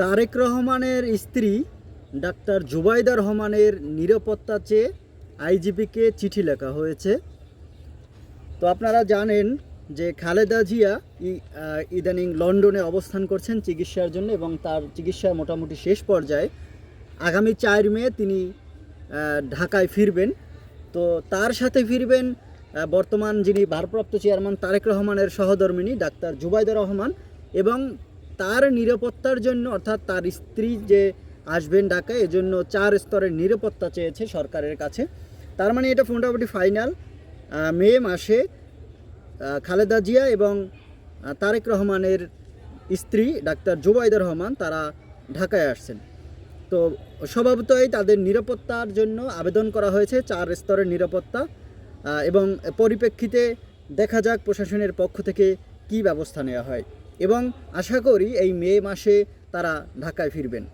তারেক রহমানের স্ত্রী ডাক্তার জুবাইদা রহমানের নিরাপত্তা চেয়ে আইজিপিকে চিঠি লেখা হয়েছে। তো আপনারা জানেন যে খালেদা জিয়া ইদানিং লন্ডনে অবস্থান করছেন চিকিৎসার জন্য এবং তার চিকিৎসা মোটামুটি শেষ পর্যায়ে। আগামী চার মে তিনি ঢাকায় ফিরবেন। তো তার সাথে ফিরবেন বর্তমান যিনি ভারপ্রাপ্ত চেয়ারম্যান তারেক রহমানের সহধর্মিনী ডাক্তার জুবাইদা রহমান এবং তার নিরাপত্তার জন্য, অর্থাৎ তার স্ত্রী যে আসবেন ঢাকায়, এজন্য চার স্তরের নিরাপত্তা চেয়েছে সরকারের কাছে। তার মানে এটা মোটামুটি ফাইনাল। মে মাসে খালেদা জিয়া এবং তারেক রহমানের স্ত্রী ডাক্তার জুবাইদা রহমান তারা ঢাকায় আসছেন। তো স্বভাবতই তাদের নিরাপত্তার জন্য আবেদন করা হয়েছে চার স্তরের নিরাপত্তা। এবং পরিপ্রেক্ষিতে দেখা যাক প্রশাসনের পক্ষ থেকে কী ব্যবস্থা নেওয়া হয়। এবং আশা করি এই মে মাসে তারা ঢাকায় ফিরবেন।